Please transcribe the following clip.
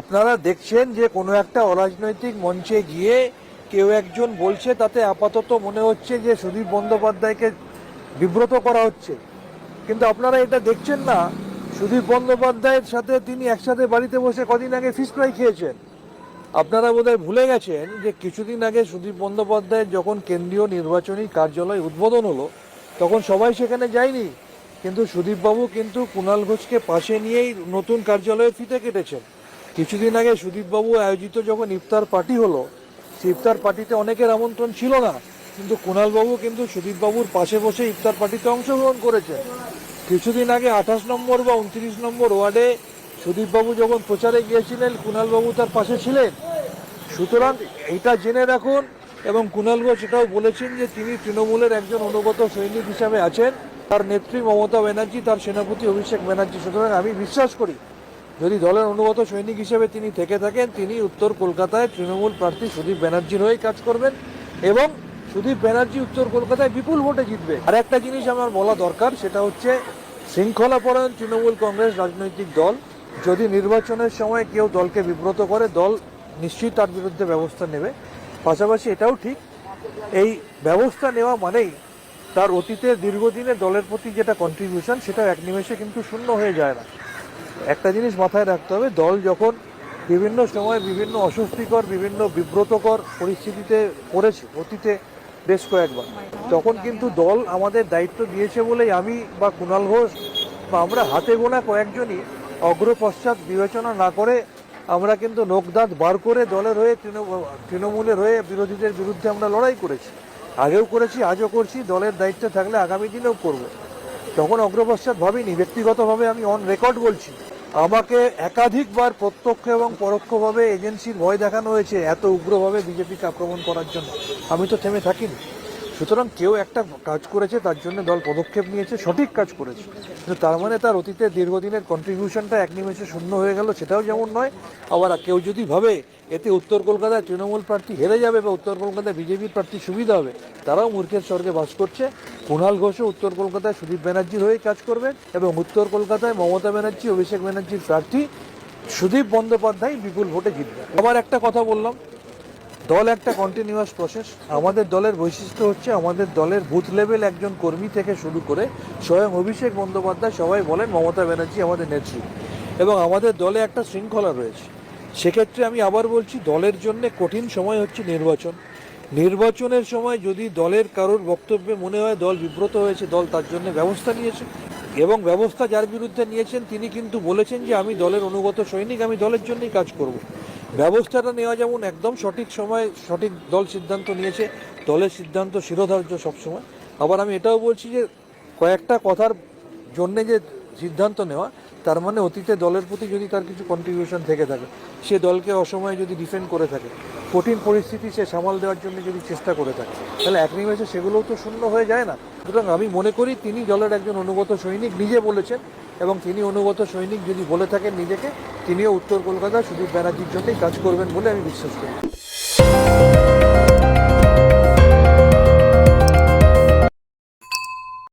আপনারা দেখছেন যে কোনো একটা অরাজনৈতিক মঞ্চে গিয়ে কেউ একজন বলছে, তাতে আপাতত মনে হচ্ছে যে সুদীপ বন্দ্যোপাধ্যায়কে বিব্রত করা হচ্ছে। কিন্তু আপনারা এটা দেখছেন না। সুদীপ বন্দ্যোপাধ্যায়ের সাথে তিনি একসাথে বাড়িতে বসে কদিন আগে ফিস ফ্রাই খেয়েছেন। আপনারা বোধহয় ভুলে গেছেন যে কিছুদিন আগে সুদীপ বন্দ্যোপাধ্যায়ের যখন কেন্দ্রীয় নির্বাচনী কার্যালয় উদ্বোধন হলো তখন সবাই সেখানে যায়নি। কিন্তু সুদীপবাবু কিন্তু কুণাল ঘোষকে পাশে নিয়েই নতুন কার্যালয়ে ফিতে কেটেছেন। কিছুদিন আগে সুদীপবাবু আয়োজিত যখন ইফতার পার্টি হলো, সেই ইফতার পার্টিতে অনেকের আমন্ত্রণ ছিল না। কিন্তু কুণালবাবু কিন্তু সুদীপবাবুর পাশে বসে ইফতার পার্টিতে অংশগ্রহণ করেছেন। কিছুদিন আগে আঠাশ নম্বর বা উনত্রিশ নম্বর ওয়ার্ডে সুদীপবাবু যখন প্রচারে গিয়েছিলেন, কুণালবাবু তার পাশে ছিলেন। সুতরাং এটা জেনে রাখুন এবং কুণাল ঘোষ এটাও বলেছেন যে তিনি তৃণমূলের একজন অনুগত সৈনিক হিসাবে আছেন। তার নেত্রী মমতা ব্যানার্জি, তার সেনাপতি অভিষেক ব্যানার্জি। সুতরাং আমি বিশ্বাস করি, যদি দলের অনুগত সৈনিক হিসেবে তিনি থেকে থাকেন, তিনি উত্তর কলকাতায় তৃণমূল প্রার্থী সুদীপ ব্যানার্জির হয়ে কাজ করবেন এবং সুদীপ ব্যানার্জি উত্তর কলকাতায় বিপুল ভোটে জিতবে। আর একটা জিনিস আমার বলা দরকার, সেটা হচ্ছে শৃঙ্খলাপরায়ণ তৃণমূল কংগ্রেস রাজনৈতিক দল যদি নির্বাচনের সময় কেউ দলকে বিব্রত করে, দল নিশ্চয়ই তার বিরুদ্ধে ব্যবস্থা নেবে। পাশাপাশি এটাও ঠিক, এই ব্যবস্থা নেওয়া মানেই তার অতীতে দীর্ঘদিনে দলের প্রতি যেটা কন্ট্রিবিউশন সেটা এক নিমেষে কিন্তু শূন্য হয়ে যায় না। একটা জিনিস মাথায় রাখতে হবে, দল যখন বিভিন্ন সময় বিভিন্ন অস্বস্তিকর, বিভিন্ন বিব্রতকর পরিস্থিতিতে পড়েছে, অতীতে বেশ কয়েকবার, তখন কিন্তু দল আমাদের দায়িত্ব দিয়েছে বলেই আমি বা কুণাল ঘোষ বা আমরা হাতে গোনা কয়েকজনই অগ্রপশ্চাৎ বিবেচনা না করে আমরা কিন্তু নখদাঁত বার করে দলের হয়ে তৃণ- তৃণমূলের হয়ে বিরোধীদের বিরুদ্ধে আমরা লড়াই করেছি। আগেও করেছি, আজও করছি, দলের দায়িত্বে থাকলে আগামী দিনেও করব। তখন অগ্রপশ্চাৎ ভাবিনি, ব্যক্তিগতভাবে আমি অন রেকর্ড বলছি, আমাকে একাধিকবার প্রত্যক্ষ এবং পরোক্ষভাবে এজেন্সির ভয় দেখানো হয়েছে এত উগ্রভাবে বিজেপিকে আক্রমণ করার জন্য। আমি তো থেমে থাকিনি। সুতরাং কেউ একটা কাজ করেছে, তার জন্য দল পদক্ষেপ নিয়েছে, সঠিক কাজ করেছে। কিন্তু তার মানে তার অতীতে দীর্ঘদিনের কন্ট্রিবিউশনটা এক নিমেষে শূন্য হয়ে গেল, সেটাও যেমন নয়। আবার কেউ যদি ভাবে এতে উত্তর কলকাতায় তৃণমূল প্রার্থী হেরে যাবে বা উত্তর কলকাতায় বিজেপির প্রার্থী সুবিধা হবে, তারাও মূর্খের স্বর্গে বাস করছে। কুণাল ঘোষও উত্তর কলকাতায় সুদীপ ব্যানার্জির হয়ে কাজ করবেন এবং উত্তর কলকাতায় মমতা ব্যানার্জি, অভিষেক ব্যানার্জির প্রার্থী সুদীপ বন্দ্যোপাধ্যায় বিপুল ভোটে জিতবে। আবার একটা কথা বললাম দল একটা কন্টিনিউয়াস প্রসেস আমাদের দলের বৈশিষ্ট্য হচ্ছে আমাদের দলের বুথ লেভেল একজন কর্মী থেকে শুরু করে স্বয়ং অভিষেক বন্দ্যোপাধ্যায় সবাই বলেন মমতা ব্যানার্জি আমাদের নেত্রী। এবং আমাদের দলে একটা শৃঙ্খলা রয়েছে। সেক্ষেত্রে আমি আবার বলছি, দলের জন্য কঠিন সময় হচ্ছে নির্বাচন। নির্বাচনের সময় যদি দলের কারোর বক্তব্যে মনে হয় দল বিব্রত হয়েছে, দল তার জন্য ব্যবস্থা নিয়েছে এবং ব্যবস্থা যার বিরুদ্ধে নিয়েছেন, তিনি কিন্তু বলেছেন যে আমি দলের অনুগত সৈনিক, আমি দলের জন্যই কাজ করব। ব্যবস্থাটা নেওয়া যেমন একদম সঠিক সময় সঠিক দল সিদ্ধান্ত নিয়েছে, দলের সিদ্ধান্ত শিরোধার্য সবসময়। আবার আমি এটাও বলছি যে, কয়েকটা কথার জন্যে যে সিদ্ধান্ত নেওয়া, তার মানে অতীতে দলের প্রতি যদি তার কিছু কন্ট্রিবিউশন থেকে থাকে সে দলকে অসময়ে যদি ডিফেন্ড করে থাকে, কঠিন পরিস্থিতি সে সামাল দেওয়ার জন্য যদি চেষ্টা করে থাকে, তাহলে এক নিমেষে সেগুলোও তো শূন্য হয়ে যায় না। সুতরাং আমি মনে করি তিনি দলের একজন অনুগত সৈনিক নিজে বলেছেন, এবং তিনি অনুগত সৈনিক যদি বলে থাকেন নিজেকে, তিনিও উত্তর কলকাতা সুদীপ ব্যানার্জির জন্যই কাজ করবেন বলে আমি বিশ্বাস করি।